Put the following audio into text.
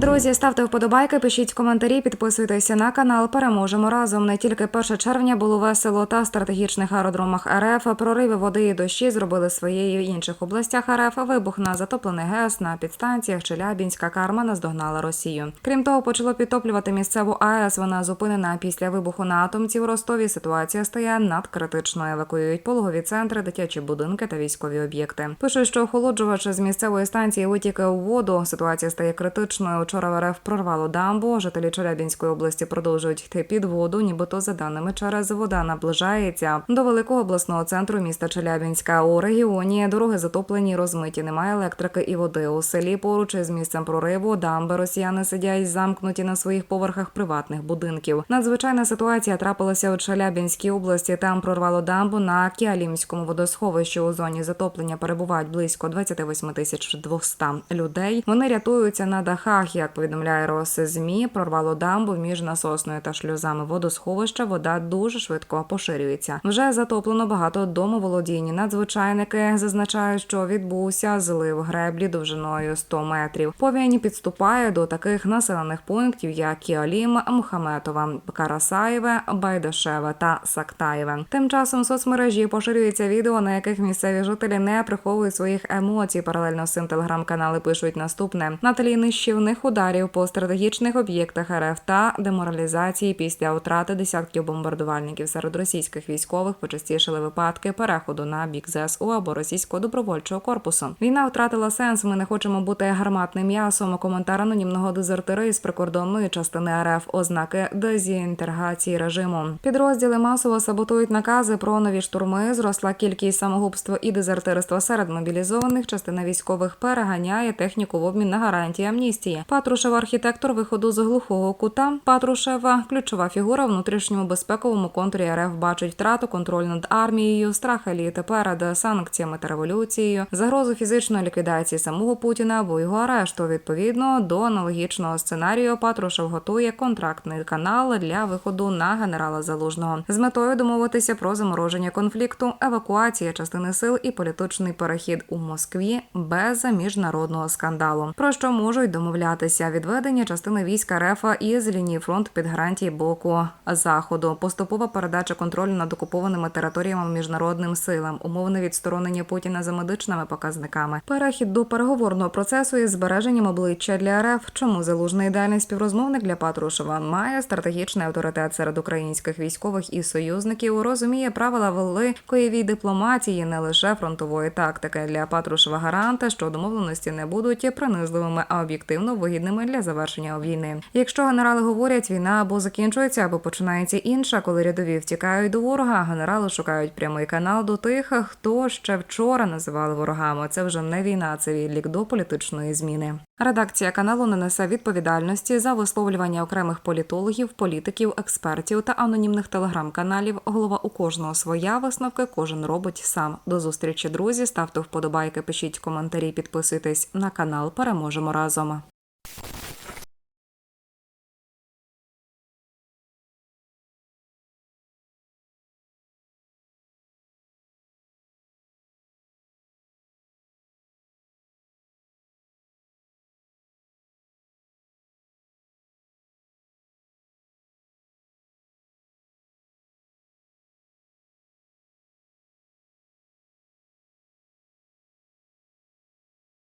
Друзі, ставте вподобайки, пишіть коментарі, підписуйтеся на канал. Переможемо разом. Не тільки 1 червня було весело та стратегічних аеродромах РФ. Прориви води і дощі зробили своєю в інших областях РФ. Вибух на затоплений ГЕС на підстанціях Челябінська карма наздогнала Росію. Крім того, почало підтоплювати місцеву АЕС. Вона зупинена після вибуху на атомці в Ростові. Ситуація стає надкритичною. Евакуюють пологові центри, дитячі будинки та військові об'єкти. Пишуть, що охолоджувач з місцевої станції витік у воду. Ситуація стає критичною. Вчора в РФ прорвало дамбу. Жителі Челябінської області продовжують йти під воду. Нібито за даними через вода наближається до великого обласного центру міста Челябінська. У регіоні дороги затоплені, розмиті. Немає електрики і води. У селі поруч із місцем прориву дамби росіяни сидять замкнуті на своїх поверхах приватних будинків. Надзвичайна ситуація трапилася у Челябінській області. Там прорвало дамбу на Кіалімському водосховищі. У зоні затоплення перебувають близько 28 тисяч 200 людей. Вони рятуються на дахах. Як повідомляє Росзмі, прорвало дамбу між насосною та шлюзами водосховища. Вода дуже швидко поширюється. Вже затоплено багато домоволодінь. Надзвичайники зазначають, що відбувся злив греблі довжиною 100 метрів. Повінь підступає до таких населених пунктів, як Кіалім, Мухаметова, Карасаєве, Байдашеве та Сактаєве. Тим часом в соцмережі поширюється відео, на яких місцеві жителі не приховують своїх емоцій. Паралельно з цим телеграм-канали пишуть наступне на тлі нищівних ударів по стратегічних об'єктах РФ та деморалізації після втрати десятків бомбардувальників серед російських військових почастішили випадки переходу на бік ЗСУ або російського добровольчого корпусу. Війна втратила сенс. Ми не хочемо бути гарматним м'ясом. Коментар анонімного дезертира із прикордонної частини РФ ознаки дезінтеграції режиму. Підрозділи масово саботують накази про нові штурми. Зросла кількість самогубства і дезертирства серед мобілізованих. Частина військових переганяє техніку в обмін на гарантії амністії. Патрушев архітектор виходу з глухого кута. Патрушева ключова фігура в внутрішньому безпековому контурі РФ бачить втрату контроль над армією, страх еліти перед санкціями та революцією, загрозу фізичної ліквідації самого Путіна або його арешту. Відповідно до аналогічного сценарію, Патрушев готує контрактний канал для виходу на генерала Залужного з метою домовитися про замороження конфлікту, евакуація частини сил і політичний перехід у Москві без міжнародного скандалу. Про що можуть домовлятися відведення частини війська РФ із лінії фронту під гарантії боку заходу, поступова передача контролю над окупованими територіями міжнародним силам, умовне відсторонення Путіна за медичними показниками, перехід до переговорного процесу із збереженням обличчя для РФ. Чому залужний ідеальний співрозмовник для Патрушева має стратегічний авторитет серед українських військових і союзників, розуміє правила великої дипломатії, не лише фронтової тактики. Для Патрушева гаранта, що домовленості не будуть принизливими, а об'єктивно вигідними для завершення війни. Якщо генерали говорять, війна або закінчується, або починається інша, коли рядові втікають до ворога, генерали шукають прямий канал до тих, хто ще вчора називали ворогами. Це вже не війна, це відлік до політичної зміни. Редакція каналу не несе відповідальності за висловлювання окремих політологів, політиків, експертів та анонімних телеграм-каналів. Голова у кожного своя висновки кожен робить сам. До зустрічі, друзі. Ставте вподобайки, пишіть коментарі, підписуйтесь на канал. Переможемо разом.